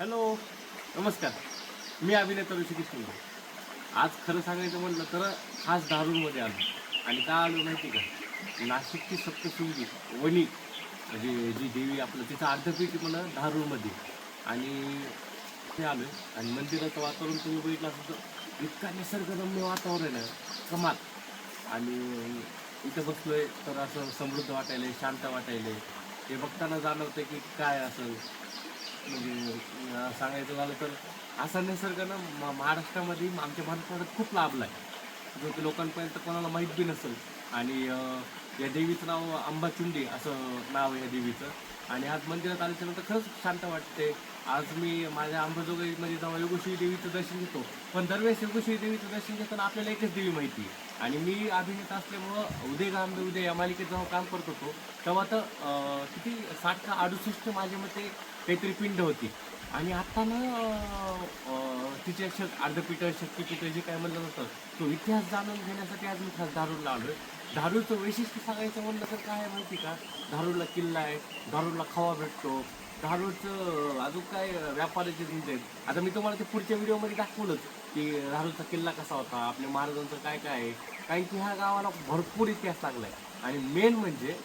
Hello नमस्कार. मी अभिनेता ऋषिकेश शिंदे आज खरं सांगायचं म्हणलं तर खास धारूरमध्ये आलो. आणि का आलो माहिती का? नाशिकची सप्तशृंगी वणी म्हणजे जी देवी आपलं तिचं अर्धपीठ म्हणा दारूमध्ये. आणि ते आलो आहे आणि मंदिराचं वातावरण तुम्ही बघितलं असं तर इतका निसर्गरम्य वातावरण आहे कमाल. आणि इथं बसलोय तर असं समृद्ध वाटायलंय शांत वाटायलंय. ते बघताना जाणवतं की काय असं म्हणजे सांगायचं झालं तर असा निसर्ग ना महाराष्ट्रामध्ये आमच्या मराठवाड्यात खूप लाभला आहे. जो की लोकांपर्यंत कोणाला माहीत बी नसेल. आणि या देवीचं नाव अंबाचुंडी असं नाव आहे या देवीचं. आणि आज मंदिरात आल्याच्यानंतर खरंच शांत वाटते. आज मी माझ्या अंबाजोगाईमध्ये जेव्हा योगेश्वरी देवीचं दर्शन घेतो. पण दरवेळेस योगेश्वरी देवीचं दर्शन घेताना आपल्याला एकच देवी माहिती आणि मी अभिनेता असल्यामुळं उदय गांबे उदय या मालिकेत जेव्हा काम करत होतो तेव्हा तर किती साठ का अडुसष्ट माझ्या मते काहीतरी पिंड होती. आणि आता ना तिचे शक अर्धपीठ शक्तीपीठ जे काय म्हणलं जातं तो इतिहास जाणून घेण्यासाठी आज मी खास आलो आहे धारूरचं वैशिष्ट्य सांगायचं म्हणलं तर काय आहे माहिती का? धारूरला किल्ला आहे धारूरला खवा भेटतो. धारूरचं अजून काय व्यापाराचे धंदे आहेत? आता मी तुम्हाला ते पुढच्या व्हिडिओमध्ये दाखवलंच की धारूरचा किल्ला कसा होता आपल्या महाराजांचं काय काय आहे. कारण की ह्या गावाला भरपूर इतिहास लागलाय. आणि मेन म्हणजे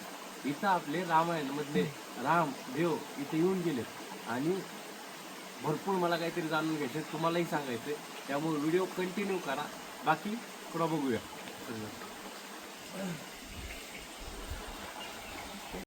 इथं आपले रामायणमधले राम देव इथे येऊन गेलेत. आणि भरपूर मला काहीतरी जाणून घ्यायचं तुम्हालाही सांगायचं त्यामुळे व्हिडिओ कंटिन्यू करा. बाकी पुढं बघूया. Ugh.